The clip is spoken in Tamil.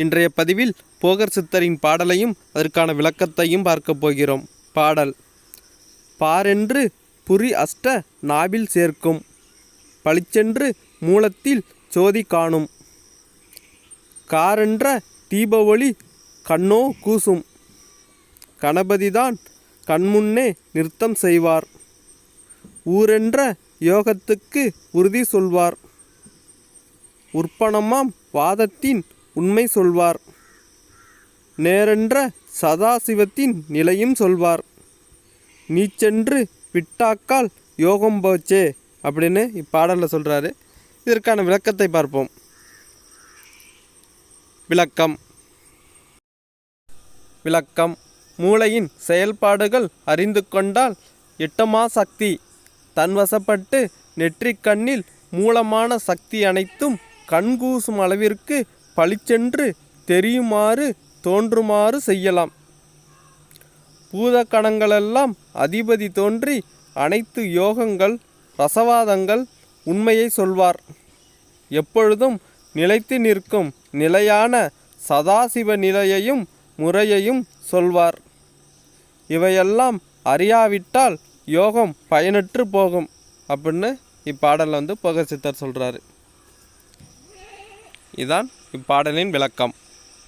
இன்றைய பதிவில் போகர் சித்தரின் பாடலையும் அதற்கான விளக்கத்தையும் பார்க்கப் போகிறோம். பாடல் பாரென்று புரி அஷ்ட நாவில் சேர்க்கும் பளிச்சென்று மூலத்தில் சோதி காணும் காரென்ற தீப ஒளி கண்ணோ கூசும் கணபதிதான் கண்முன்னே நிறுத்தம் செய்வார் ஊரென்ற யோகத்துக்கு உறுதி சொல்வார் உற்பணமாம் வாதத்தின் உண்மை சொல்வார். நேரென்ற சதாசிவத்தின் நிலையும் சொல்வார். நீ சென்று விட்டாக்கால் யோகம் போச்சே அப்படின்னு இப்பாடலில் சொல்கிறாரு இதற்கான விளக்கத்தை பார்ப்போம். விளக்கம். விளக்கம். மூளையின் செயல்பாடுகள் அறிந்து கொண்டால் எட்டமா சக்தி. தன்வசப்பட்டு நெற்றிக் கண்ணில் மூலமான சக்தி அனைத்தும் கண்கூசும் அளவிற்கு பளிச்சென்று தெரியுமாறு தோன்றுமாறு செய்யலாம். பூதக்கணங்களெல்லாம் அதிபதி தோன்றி அனைத்து யோகங்கள் ரசவாதங்கள் உண்மையை சொல்வார். எப்பொழுதும் நிலைத்து நிற்கும் நிலையான சதாசிவ நிலையையும் முறையையும் சொல்வார். இவையெல்லாம் அறியாவிட்டால் யோகம் பயனற்று போகும். அப்படின்னு இப்பாடலில் வந்து புகழ் சித்தர் சொல்கிறாரு இதான் இப்பாடலின் விளக்கம்.